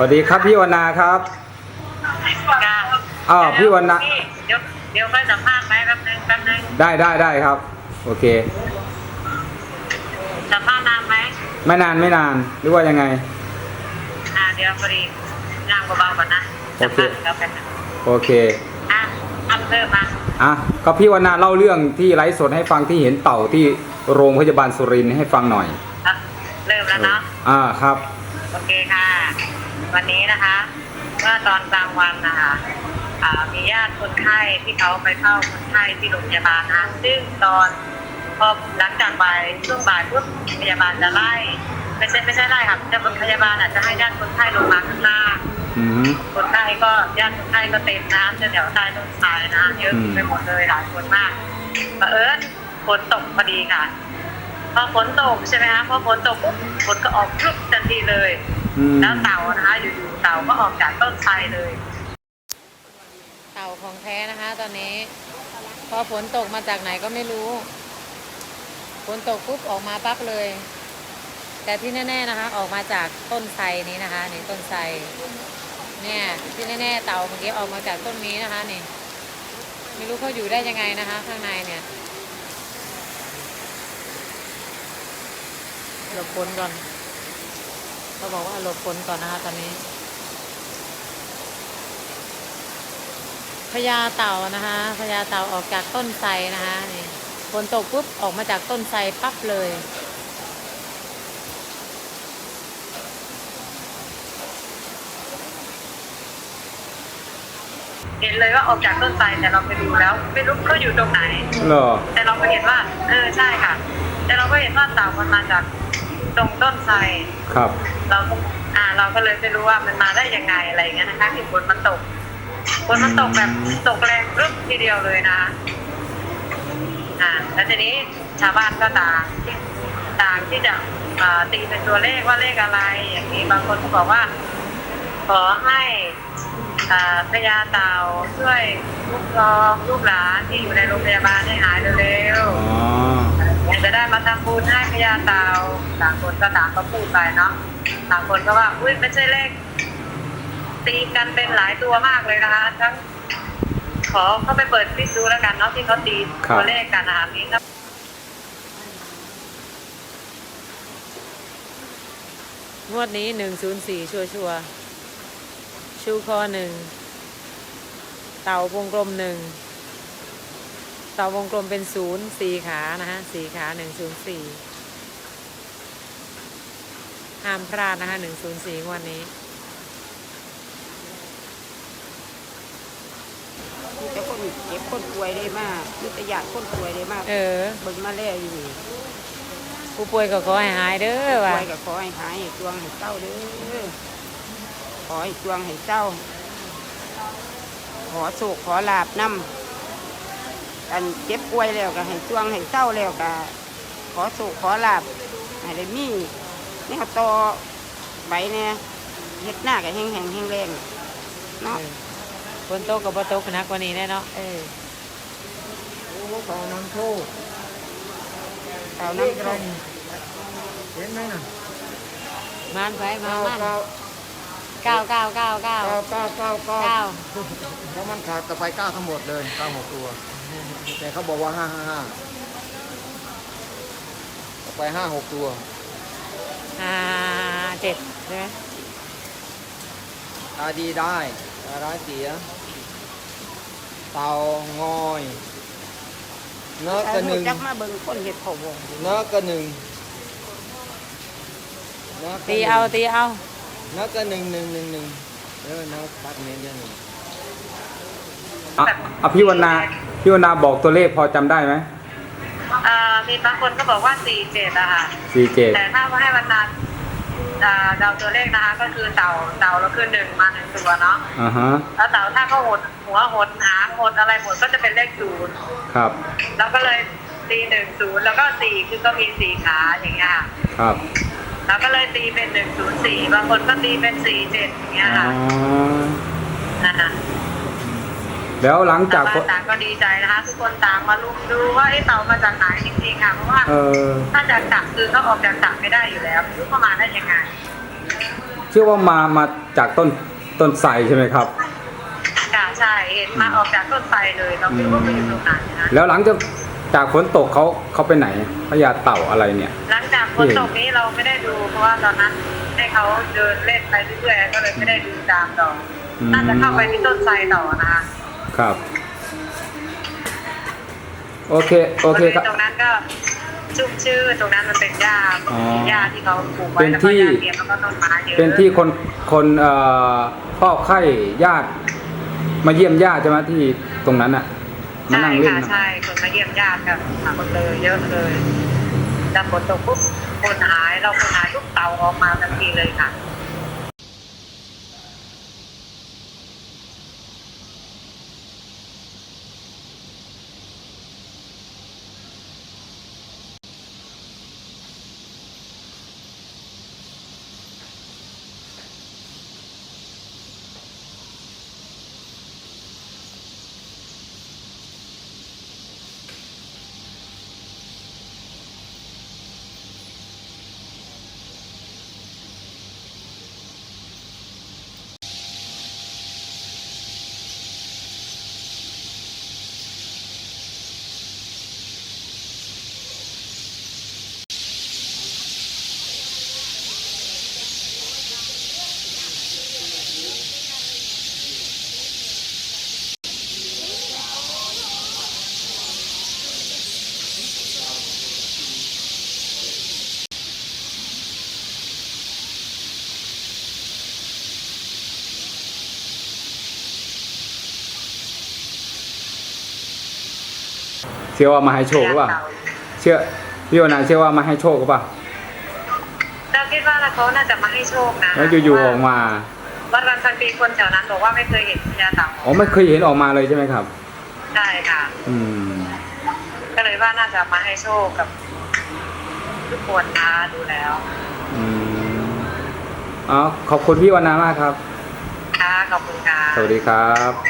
วัสดีครับพี่วรรณาครับจ้ะอ้าวพี่วรรณะเดี๋ยวเดี๋ยวค่อยสัมภาษณ์ไหมแป๊บนึงแป๊บนึงได้ได้ได้ครับ โอเคสัมภาษณ์นานไหมไม่นานไม่นานหรือว่ายังไงอ่าเดี๋ยวพอดีนั่งเบาๆก่อนนะโอเคสัมภาษณ์แล้วกันนะโอเคอะทำเริ่มมาอะก็พี่วรรณาเล่าเรื่องที่ไลฟ์สดให้ฟังที่เห็นเต่าที่โรงพยาบาลสุรินทร์ให้ฟังหน่อยอะเริ่มแล้วเนาะอ่าครับ โอเคค่ะ วันนี้นะคะเมื่อตอนกลางวันนะคะอ่ามีญาติคนไข้ที่เขาไปเข้าคนไข้ที่โรงพยาบาลนะคะซึ่งตอนพอหลังจากบ่ายช่วงบ่ายปุ๊บพยาบาลจะไล่ไม่ใช่ไม่ใช่ไล่ค่ะจะพยาบาลอาจจะให้ญาติคนไข้ลงมาข้างล่างอืมคนไข้ก็ญาติคนไข้ก็เต็มน้ำจนแถวใต้ต้นไทรนะเยอะอืมไปหมดเลยหลายคนมากบังเอิญฝนตกพอดีค่ะพอฝนตกใช่ไหมคะพอฝนตกปุ๊บฝนก็ออกพรุบทันทีเลยอืม แล้วเต่านะคะอยู่ๆเต่าก็ออกจากต้นไทรเลย เต่าของแท้นะคะ ตอนนี้ พอฝนตกมาจากไหนก็ไม่รู้ฝนตกปุ๊บออกมาปั๊บเลย แต่ที่แน่ๆนะคะ ออกมาจากต้นไทรนี้นะคะนี่ต้นไทรเนี่ยที่แน่ๆเต่าเมื่อกี้ออกมาจากต้นนี้นะคะนี่ไม่รู้เขาอยู่ได้ยังไงนะคะ ข้างในเนี่ยหลบฝนก่อน เขาบอกว่าหลบฝนก่อนนะคะตอนนี้พญาเต่านะคะพญาเต่าออกจากต้นไทรนะคะนี่ฝนตกปุ๊บออกมาจากต้นไทรปั๊บเลยเห็นเลยว่าออกจากต้นไทรแต่เราไปดูแล้วไม่รู้เขาอยู่ตรงไหน เหรอ แต่เราก็เห็นว่า เออใช่ค่ะ แต่เราก็เห็นว่าเต่ามันมาจาก ตรงต้นไทรครับ เราก็อ่า เราก็เลยไม่รู้ว่ามันมาได้ยังไงอะไรอย่างเงี้ยนะคะที่ฝนมันตกฝนมันตกแบบตกแรงรึบทีเดียวเลยนะ อ่า แล้วทีนี้ชาวบ้านก็ต่างที่ต่างที่จะอ่าตีเป็นตัวเลขว่าเลขอะไร อย่างนี้บางคนก็บอกว่า ขอให้อ่าพญาเต่าช่วยลูกรองลูกหลานที่อยู่ในโรงพยาบาลให้หายเร็ว อ๋อๆจะได้มาทำบุญให้พญาเตาต่างคนก็ต่างก็พูดไปเนาะต่างคนก็ว่าอุ้ยไม่ใช่เลข ตีกันเป็นหลายตัวมากเลยนะคะทั้งขอเข้าไปเปิดคลิปดูแล้วกันเนาะที่เขาตีตัวเลขกันนะคะนี้ครับงวดนี้หนึ่งศูนย์สี่ชัวชัวร์ชูคอหนึ่ง เต่าวงกลมหนึ่ง เต่าวงกลมเป็นศูนย์สี่ขานะฮะสี่ขาหนึ่งศูนย์สี่ห้ามพลาดนะคะหนึ่งศูนย์สี่งวดนี้มีแต่คนเจ็บคนป่วยได้มากมีแต่ญาติคนป่วยได้มากเออ เบิ่งมาแล้วอยู่นี่ผู้ป่วยก็ขอให้หายเด้อว่ะป่วยก็ขอให้หายให้จวงให้เศร้าเด้อขอให้จวงให้เศร้าขอโศกขอลาบนำ กันเจ็บป่วยแล้วก็ให้จวงให้เศร้าแล้วก็ขอโศกขอลาบให้ได้มีนี่เขาต่อใบเนี่ยเฮ็ดหน้ากับแห้งแห้งแห้งแรงเนาะเออฝนตกกับบ่ตกหนักกว่านี้แน่เนาะเออโอ้เขาน้ำโชคเอาเลขน้ำอะไรส้มนี่เห็นไหมน่ะมานไปมาเก้ามันเก้าเก้าเก้าเก้าเก้าเก้าเก้าเก้าเก้าเก้าเพราะมันขาดต่อไปเก้าทั้งหมดเลยเก้าหกตัว แต่เขาบอกว่าห้าห้าห้าต่อไปห้าหกตัวห้าเจ็ดใช่ไหมตาดีได้ตาร้ายเสีย เต่างอยเนื้อเอากระหหูนึ่งจักมาเบิ่งคนเห็ดเขาวงเนื้อกระหนึ่งเนื้อกระตีหนึ่งเอาตีเอาเนื้อกระหนึ่งหนึ่งหนึ่งหนึ่งเออเนื้อตัดเมนเยอะหนึ่งอะอะพี่วรรณา พี่วรรณาบอกตัวเลขพอจำได้ไหมอ่ามีบางคนก็บอกว่าสี่เจ็ดอะค่ะสี่เจ็ดแต่ถ้าว่าให้วันนั้นอ่าเดาตัวเลขนะคะ ก็คือเต่าเต่าแล้วคือหนึ่งมาหนึ่งตัวเนาะอ่าฮะแล้วเต่าถ้าเขาหดหัวหดหางหดอะไรหมดก็จะเป็นเลขศูนย์ครับแล้วก็เลยตีหนึ่งศูนย์แล้วก็สี่คือก็มีสี่ขาอย่างเงี้ยค่ะครับแล้วก็เลยตีเป็นหนึ่งศูนย์สี่บางคนก็ตีเป็นสี่เจ็ดอย่างเงี้ยอ๋อค่ะนะคะ แล้วหลังจากชาวบ้านต่างก็ดีใจนะคะทุกคนต่างมาลุมดูว่าไอ้เต่ามาจากไหนจริงๆค่ะเพราะว่าเออถ้าจากตักคือเขาออกจากตักไม่ได้อยู่แล้วไม่รู้เข้ามาได้ยังไงเชื่อว่ามามาจากต้นต้นไทรใช่ไหมครับค่ะใช่เห็นมาออกจากต้นไทรเลยเราไม่รู้ว่ามันอยู่ตรงไหนนะแล้วหลังจากจากฝนตกเขาเขาไปไหนพญาเต่าอะไรเนี่ย หลังจากฝนตกนี้เราไม่ได้ดูเพราะว่าตอนนั้นให้เขาเดินเล่นไปเรื่อยๆก็เลยไม่ได้ดูตามต่ออมน่าจะเข้าไปที่ต้นไทรต่อนะคะ ครับ โอเค โอเคครับบริวณตรงนั้นก็ชุ่มชื่นตรงนั้นมันเป็นหญ้าอ๋อ หญ้าที่เขาปลูกไว้เป็นแล้วก็ที่หญ้าเทียมแล้วก็ต้นไม้เยอะเป็นที่คนคนเอ่อพ่อไข้ญาติ มาเยี่ยมญาติใช่ไหมที่ตรงนั้นอะ มาใช่นั่งเล่นค่ะนะใช่คนมาเยี่ยมญาติกันคนเลยเยอะเลยแต่ฝนตกปุ๊บคนหายเราคนหายทุกเตาออกมาทันทีเลยค่ะ ชื่อว่ามาให้โชคหรือเปล่าเชื่อพี่วนาเชื่อว่ามาให้โชคหรือเปล่าเราคิดว่าเขาน่าจะมาให้โชคนะแล้วอยู่ๆออกมาวัดวันพันปีคนแถวนั้นบอกว่าไม่เคยเห็นพญาเต่าอ๋อไม่เคยเห็นออกมาเลยใช่ไหมครับใช่ค่ะ อืม ก็เลยว่าน่าจะมาให้โชคกับทุกคนนะดูแล้ว อืมอ๋อขอบคุณพี่วานามากครับ ค่ะขอบคุณค่ะสวัสดีครับ